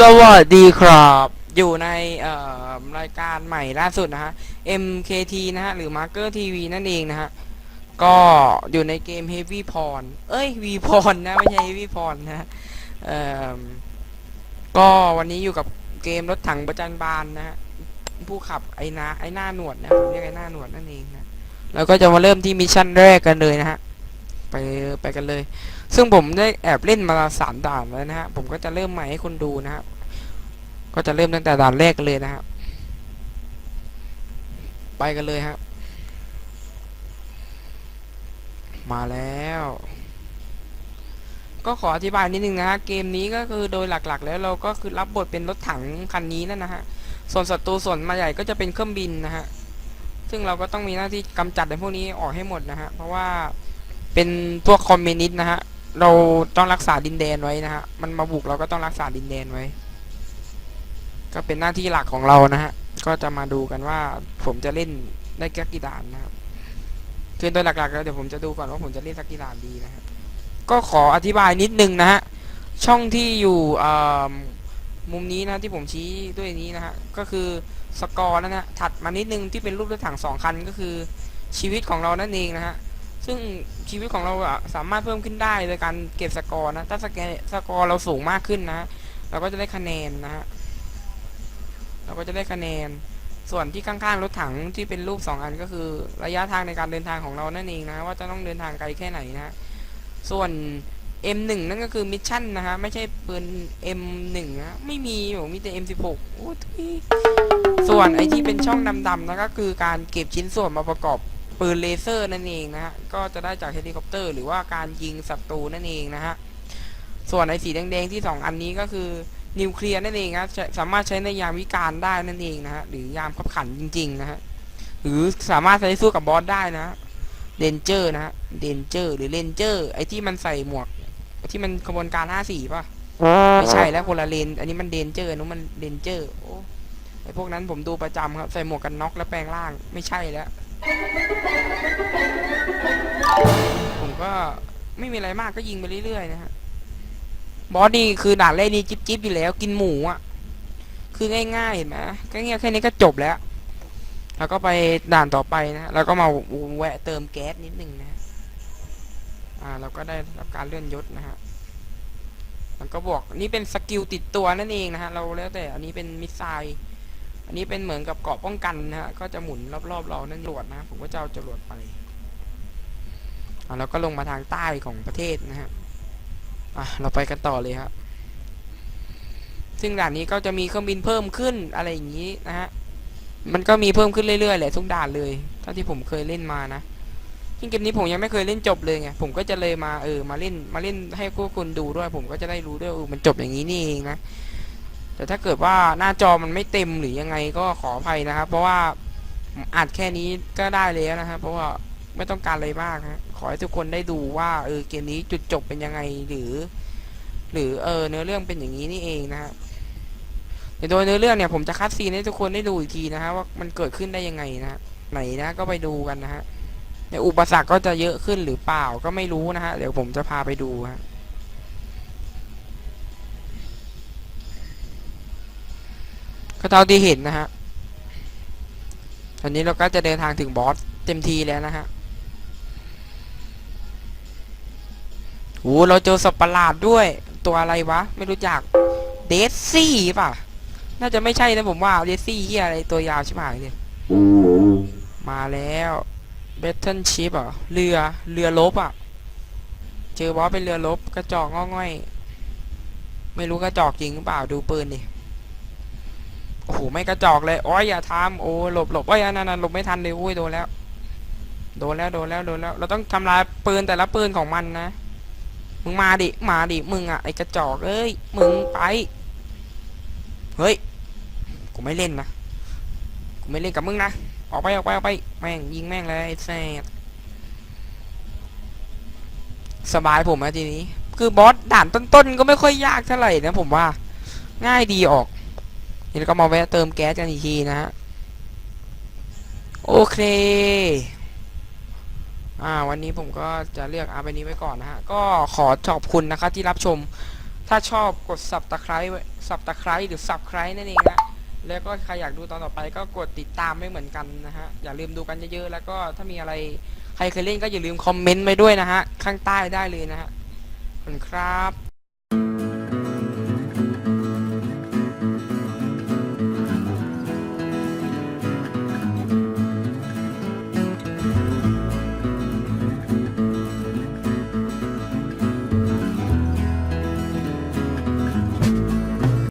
สวัสดีครับ อยู่ในรายการใหม่ล่าสุดนะฮะ MKT นะฮะ หรือ Marker TV นั่นเองนะฮะ ก็อยู่ในเกม Heavy p o n เอ้ย V p o n นะ ไม่ใช่ Heavy p o n นะเอ่อก็วันนี้อยู่กับเกมรถถังประจันบานนะฮะ ผู้ขับไอ้นาไอ้หน้าหนวดนะผมเรียกไอ้หน้าหนวดนั่นเองนะแล้วก็จะมาเริ่มที่มิชชั่นแรกกันเลยนะฮะ ไปไปกันเลย ซึ่งผมได้แอบเล่นมาสามด่านแล้วนะฮะ ผมก็จะเริ่มใหม่ให้คนดูนะฮะก็จะเริ่มตั้งแต่ด่านแรกเลยนะฮะไปกันเลยฮะมาแล้ว ก็ขออธิบายนิดนึงนะฮะ เกมนี้ก็คือโดยหลักๆ แล้วเราก็คือรับบทเป็นรถถังคันนี้นั่นนะฮะ ส่วนศัตรูส่วนมาใหญ่ก็จะเป็นเครื่องบินนะฮะ ซึ่งเราก็ต้องมีหน้าที่กำจัดในพวกนี้ออกให้หมดนะฮะ เพราะว่าเป็นพวกคอมมิวนิสต์นะฮะ เราต้องรักษาดินแดนไว้นะฮะ มันมาบุกเราก็ต้องรักษาดินแดนไว้ ก็เป็นหน้าที่หลักของเรานะฮะ ก็จะมาดูกันว่าผมจะเล่นได้แค่กี่ด่านนะครับคือโดยหลักๆแล้วเดี๋ยวผมจะดูก่อนว่าผมจะเล่นสักกี่ด่านดีนะฮะก็ขออธิบายนิดนึงนะฮะ ช่องที่อยู่มุมนี้นะที่ผมชี้ด้วยนี้นะฮะ ก็คือสกอร์นั่นนะถัดมานิดนึงที่เป็นรูปรถถังสองคันก็คือชีวิตของเรานั่นเองนะฮะ ซึ่งชีวิตของเราอะสามารถเพิ่มขึ้นได้โดยการเก็บสกอร์นะ ถ้าสแกนสกอร์เราสูงมากขึ้นนะ เราก็จะได้คะแนนนะฮะ เราก็จะได้คะแนน ส่วนที่ข้างๆรถถังที่เป็นรูป 2 อันก็คือ ระยะทางในการเดินทางของเรานั่นเองนะ ว่าจะต้องเดินทางไกลแค่ไหนนะ ส่วน M1 นั่นก็คือมิชชั่นนะฮะ ไม่ใช่ปืน M1 นะไม่มีผมมีแต่ M16 โอ้ยส่วนไอที่เป็นช่องดำๆนะก็คือการเก็บชิ้นส่วนมาประกอบ ปืนเลเซอร์นั่นเองนะฮะก็จะได้จากเฮลิคอปเตอร์ หรือว่าการยิงศัตรูนั่นเองนะฮะส่วนไอสีแดงๆที่ 2 อันนี้ก็คือนิวเคลียร์นั่นเองนะสามารถใช้ในยามวิการได้นั่นเองนะฮะหรือยามขับขันจริงๆนะฮะหรือสามารถใช้สู้กับบอสได้นะเดนเจอร์นะฮะเดนเจอร์หรือเลนเจอร์ไอที่มันใส่หมวกที่มันขบวนการ54ป่ะไม่ใช่แล้วคนละเลนอันนี้มันเดนเจอร์นู้นมันเดนเจอร์โอ้ไอพวกนั้นผมดูประจำครับใส่หมวกกันน็อกแล้วแปลงร่างไม่ใช่แล้ว ผมก็ไม่มีอะไรมากก็ยิงไปเรื่อยๆนะฮะบอสนี่คือด่านแรกนี่จิ๊บจิ๊บอยู่แล้ว กินหมูอะ คือง่ายๆเห็นไหมก็เงี้ยแค่นี้ก็จบแล้ว แล้วก็ไปด่านต่อไปนะแล้วก็มาแวะเติมแก๊สนิดนึงนะฮะอ่า เราก็ได้รับการเลื่อนยศนะฮะมันก็บอกนี่เป็นสกิลติดตัวนั่นเองนะฮะ เราแล้วแต่อันนี้เป็นมิสไซล์ อันนี้เป็นเหมือนกับเกราะป้องกันนะฮะก็จะหมุนรอบๆเรานั่นจรวดนะผมก็จะเอาจรวดไปอ่าแล้วก็ลงมาทางใต้ของประเทศนะฮะอะเราไปกันต่อเลยครับซึ่งด่านนี้ก็จะมีเครื่องบินเพิ่มขึ้นอะไรอย่างนี้นะฮะมันก็มีเพิ่มขึ้นเรื่อยๆแหละทุกด่านเลยเท่าที่ผมเคยเล่นมานะซึ่งเกมนี้ผมยังไม่เคยเล่นจบเลยไงผมก็จะเลยมาเออมาเล่นมาเล่นให้พวกคุณดูด้วย ผมก็จะได้รู้ด้วยเออมันจบอย่างนี้นี่เองนะ แต่ถ้าเกิดว่าหน้าจอมันไม่เต็มหรือยังไงก็ขออภัยนะครับ เพราะว่าอัดแค่นี้ก็ได้แล้วนะครับ เพราะว่าไม่ต้องการอะไรมากนะขอให้ทุกคนได้ดูว่าเออเกมนี้จุดจบเป็นยังไงหรือ หรือเออเนื้อเรื่องเป็นอย่างนี้นี่เองนะฮะแต่โดยเนื้อเรื่องเนี่ยผมจะคัดซีนให้ทุกคนได้ดูอีกทีนะฮะว่ามันเกิดขึ้นได้ยังไงนะไหนนะก็ไปดูกันนะฮะแต่อุปสรรคก็จะเยอะขึ้นหรือเปล่าก็ไม่รู้นะฮะเดี๋ยวผมจะพาไปดูฮะ ก็เท่าที่เห็นนะฮะ ตอนนี้เราก็จะเดินทางถึงบอสเต็มทีแล้วนะฮะโอ้เราเจอสัตว์ประหลาดด้วย ตัวอะไรวะ ไม่รู้จัก เดซซี่ป่ะ น่าจะไม่ใช่นะผมว่า เดซซี่เหียอะไรตัวยาวใช่ไหมเนี่ยมาแล้วเบทเทิลชิปอะ เรือ เรือลบอะ เจอบอสเป็นเรือลบ กระจอกง่อย ไม่รู้กระจอกจริงหรือเปล่า ดูปืนดิ อ้ไม่กระจอกเลยโอ้ยอย่าทำโอ้หลบหลบโอ้ยอันนั่นหลบไม่ทันเลยอุ้ยโดนแล้วโดนแล้วโดนแล้วโดนแล้ว เราต้องทำลายปืนแต่ละปืนของมันนะ มึงมาดิมาดิมึงอะไอกระจอกเอ้ยมึงไป เฮ้ยกูไม่เล่นนะกูไม่เล่นกับมึงนะออกไปออกไปออกไปแม่งยิงแม่งเลยแซ่บสบายผมอะทีนี้ คือบอสด่านต้นๆก็ไม่ค่อยยากเท่าไหร่นะผมว่า ง่ายดีออก นี่เราก็มาแวะเติมแก๊สกันอีกทีนะฮะ โอเค อ่า วันนี้ผมก็จะเลือกอาไปนี้ไว้ก่อนนะฮะ ก็ขอขอบคุณนะครับที่รับชม ถ้าชอบกดสับตะไคร้สับตะไคร้หรือสับไคร้นั่นเองนะ แล้วก็ใครอยากดูตอนต่อไปก็กดติดตามไม่เหมือนกันนะฮะ อย่าลืมดูกันเยอะๆ แล้วก็ถ้ามีอะไรใครเคยเล่นก็อย่าลืมคอมเมนต์ไว้ด้วยนะฮะ ข้างใต้ได้เลยนะฮะขอบคุณครับ